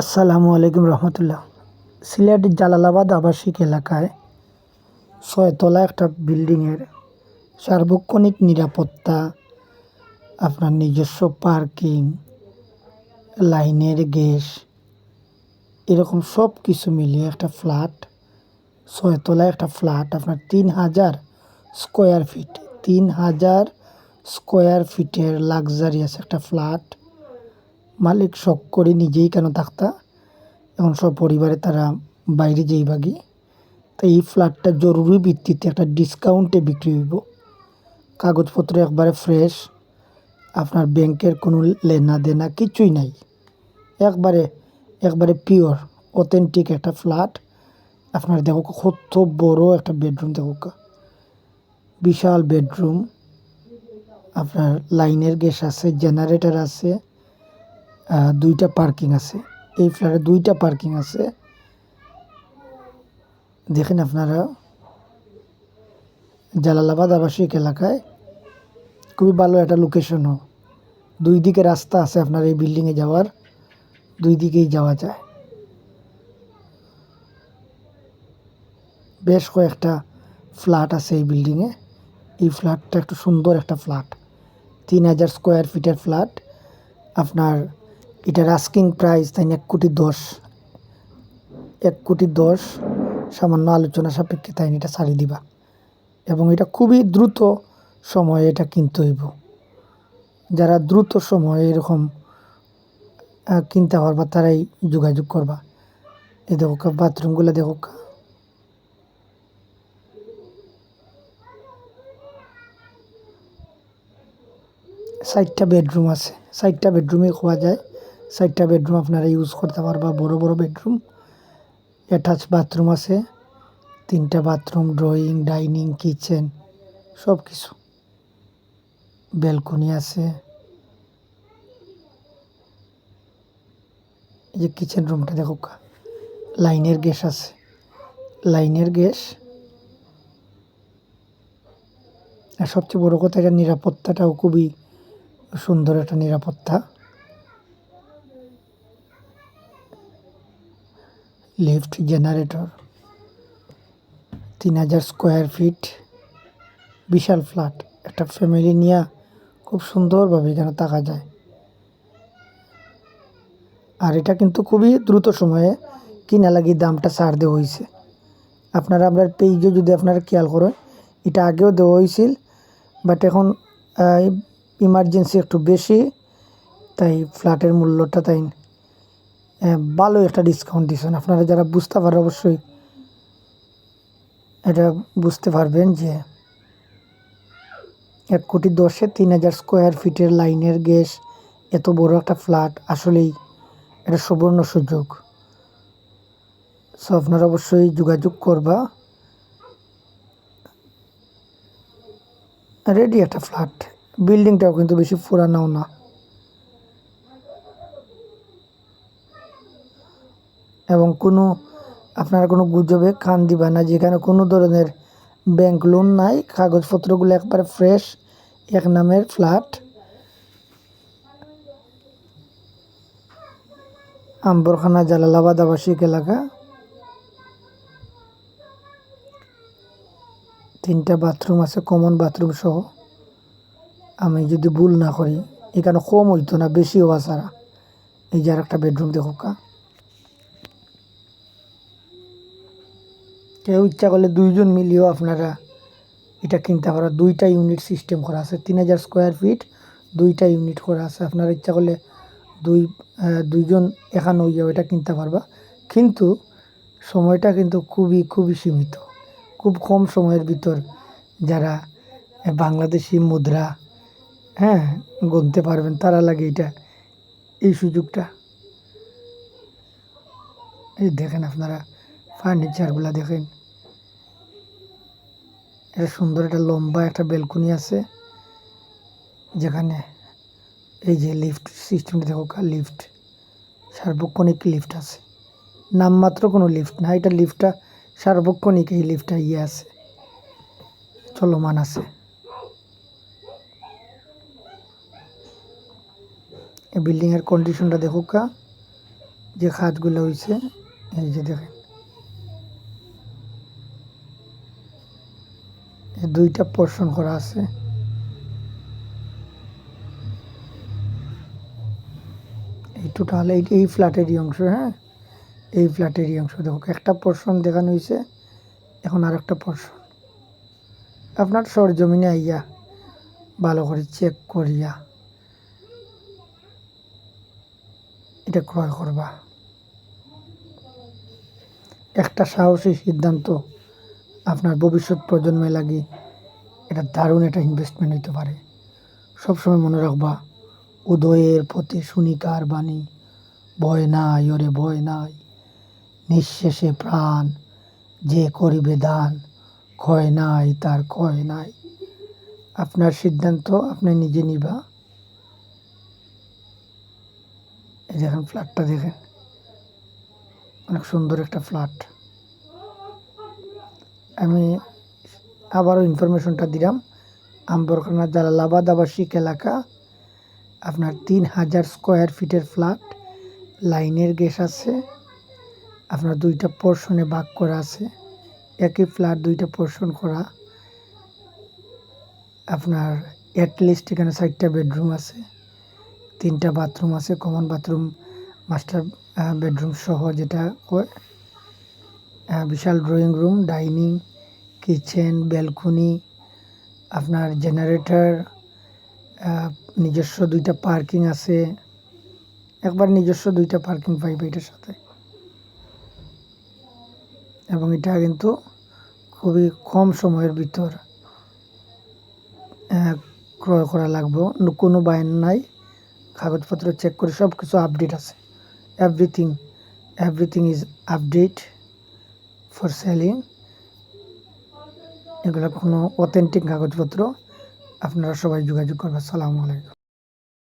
আসসালামু আলাইকুম রহমতুল্লাহ। সিলেট জালালাবাদ আবাসিক এলাকায় ছয়তলা একটা বিল্ডিংয়ের সার্বক্ষণিক নিরাপত্তা, আপনার নিজস্ব পার্কিং, লাইনের গ্যাস, এরকম সব কিছু মিলিয়ে একটা ফ্ল্যাট ছয়তলা একটা ফ্ল্যাট, আপনার তিন হাজার স্কোয়ার ফিট, তিন হাজার স্কোয়ার ফিটের লাক্সারিয়াস একটা ফ্ল্যাট মালিক শখ করে নিজেই কেন থাকতা? এখন সব পরিবারে তারা বাইরে যেই বাগি তো এই ফ্ল্যাটটা জরুরি ভিত্তিতে একটা ডিসকাউন্টে বিক্রি হইব। কাগজপত্র একবারে ফ্রেশ আপনার ব্যাংকের কোনো লেনা দেনা কিছুই নাই। একবারে একবারে পিওর অথেন্টিক একটা ফ্ল্যাট আপনার দেখো কত বড় একটা বেডরুম দেখো বিশাল বেডরুম আপনার লাইনের গ্যাস আছে জেনারেটর আছে। দুইটা পার্কিং আছে। এই ফ্ল্যাটে দুইটা পার্কিং আছে। দেখেন আপনারা, জালালাবাদ আবাসিক এলাকায় খুবই ভালো একটা লোকেশনও দুই দিকে রাস্তা আছে আপনার এই বিল্ডিংয়ে যাওয়ার, দুই দিকেই যাওয়া যায়। বেশ কয়েকটা ফ্ল্যাট আছে এই বিল্ডিংয়ে এই ফ্ল্যাটটা একটু সুন্দর একটা ফ্ল্যাট। তিন হাজার স্কোয়ার ফিটের ফ্ল্যাট। আপনার এটার আস্কিং প্রাইস তাই এক কোটি দশ। এক কোটি দশ সামান্য আলোচনা সাপেক্ষে তাই এটা ছাড়ি দিবা। এবং এটা খুবই দ্রুত সময়ে এটা কিনতে হইব। যারা দ্রুত সময়ে এরকম কিনতে পারবা তারাই যোগাযোগ করবা। এই দেখো বাথরুমগুলো দেখো চারটা বেডরুম আছে। চারটা বেডরুমে খোয়া যায়। চারটা বেডরুম আপনারা ইউজ করতে পারবা, বড় বড় বেডরুম। অ্যাটাচ বাথরুম আছে, তিনটা বাথরুম ড্রয়িং ডাইনিং কিচেন সব কিছু ব্যালকনি আছে। এই যে কিচেন রুমটা দেখো লাইনের গ্যাস আছে। লাইনের গ্যাস আর সবচেয়ে বড় কথা, এটা নিরাপত্তাটাও খুবই সুন্দর একটা নিরাপত্তা। লিফট জেনারেটর, তিন হাজার স্কোয়ার ফিট, বিশাল ফ্ল্যাট, একটা ফ্যামিলি নিয়ে খুব সুন্দরভাবে এখানে থাকা যায়। আর এটা কিন্তু খুবই দ্রুত সময়ে কিনা লাগি দামটা ছাড় দেওয়া হয়েছে আপনারা আপনার পেজে যদি আপনারা খেয়াল করেন, এটা আগেও দেওয়া হয়েছিল বাট এখন ইমার্জেন্সি একটু বেশি, তাই ফ্ল্যাটের মূল্যটা তাই ভালো একটা ডিসকাউন্ট দিচ্ছেন আপনারা যারা বুঝতে পারে অবশ্যই এটা বুঝতে পারবেন যে এক কোটি দশে তিন হাজার স্কোয়ার ফিটের লাইনের গ্যাস, এত বড় একটা ফ্ল্যাট আসলেই এটা সুবর্ণ সুযোগ। সো আপনারা অবশ্যই যোগাযোগ করবা। রেডি একটা ফ্ল্যাট বিল্ডিংটাও কিন্তু বেশি পুরানাও না। এবং কোনো আপনারা কোনো গুজবে কান দিবা না, যেখানে কোনো ধরনের ব্যাংক লোন নাই, কাগজপত্রগুলো একবারে ফ্রেশ, এক নামের ফ্ল্যাট। আম্বরখানা জালালাবাদ আবাসিক এলাকা। তিনটা বাথরুম আছে কমন বাথরুম সহ। আমি যদি ভুল না করি, এখানে কম হইতো না বেশি হওয়া ছাড়া এই যে আর একটা বেডরুম দেখো কা। কেউ ইচ্ছা করলে দুইজন মিলিয়েও আপনারা এটা কিনতে পারো। দুইটা ইউনিট সিস্টেম করা আছে, তিন হাজার স্কোয়ার ফিট দুইটা ইউনিট করা আছে। আপনারা ইচ্ছা করলে দুই দুইজন এখানে হইয়াও এটা কিনতে পারবা। কিন্তু সময়টা কিন্তু খুবই খুবই সীমিত। খুব কম সময়ের ভিতর যারা বাংলাদেশি মুদ্রা হ্যাঁ গুনতে পারবেন, তারা লাগে এটা, এই সুযোগটা। এই দেখেন আপনারা, ফার্নিচারগুলো দেখেন। এটা সুন্দর একটা লম্বা একটা বেলকনি আছে। যেখানে এই যে লিফট সিস্টেমটা দেখো লিফট সার্বক্ষণিক লিফট আছে। নামমাত্র কোনো লিফট না, এটা লিফটটা সার্বক্ষণিক এই লিফটটা ইয়ে আছে, চলমান আছে। বিল্ডিংয়ের কন্ডিশনটা কা যে খাতগুলো হয়েছে এই যে দেখেন। দুইটা পোর্শন করা আছে। এই টোটাল এই এই ফ্ল্যাটেরই অংশ হ্যাঁ? এই ফ্ল্যাটেরই অংশ, দেখো, একটা পোর্শন দেখানো হয়েছে, এখন আর একটা পোর্শন আপনার সরজমিনে আইয়া ভালো করে চেক করিয়া এটা ক্রয় করবা। একটা সাহসী সিদ্ধান্ত আপনার ভবিষ্যৎ প্রজন্মে লাগি এটা দারুণ একটা ইনভেস্টমেন্ট হইতে পারে। সবসময় মনে রাখবা, উদয়ের পথে শুনিকার বাণী, ভয় নাই, ওরে ভয় নাই। নিঃশেষে প্রাণ যে করিবে দান, ক্ষয় নাই, তার ক্ষয় নাই। আপনার সিদ্ধান্ত আপনি নিজে নিবা। এই দেখেন ফ্ল্যাটটা দেখেন, অনেক সুন্দর একটা ফ্ল্যাট আমি আবারও ইনফরমেশনটা দিলাম। আম্বরখানা জালালাবাদ আবাসিক এলাকা, আপনার তিন হাজার স্কোয়ার ফিটের ফ্ল্যাট লাইনের গ্যাস আছে, আপনার দুইটা পোর্শনে ভাগ করা আছে, একই ফ্ল্যাট দুইটা পোর্শন করা, আপনার অ্যাটলিস্ট এখানে চারটা বেডরুম আছে, তিনটা বাথরুম আছে কমন বাথরুম মাস্টার বেডরুম সহ যেটা বিশাল drawing room dining kitchen, balcony, আপনার জেনারেটর নিজস্ব দুইটা পার্কিং আছে। একবার নিজস্ব দুইটা পার্কিং পাইবে এটার সাথে। এবং এটা কিন্তু খুবই কম সময়ের ভিতর ক্রয় করা লাগবে। কোনো বাইন নাই। কাগজপত্র চেক করে সব কিছু আপডেট আছে। Everything everything is update for selling এগুলো কোনো অথেন্টিক কাগজপত্র আপনারা সবাই যোগাযোগ করবেন। সালামু আলাইকুম।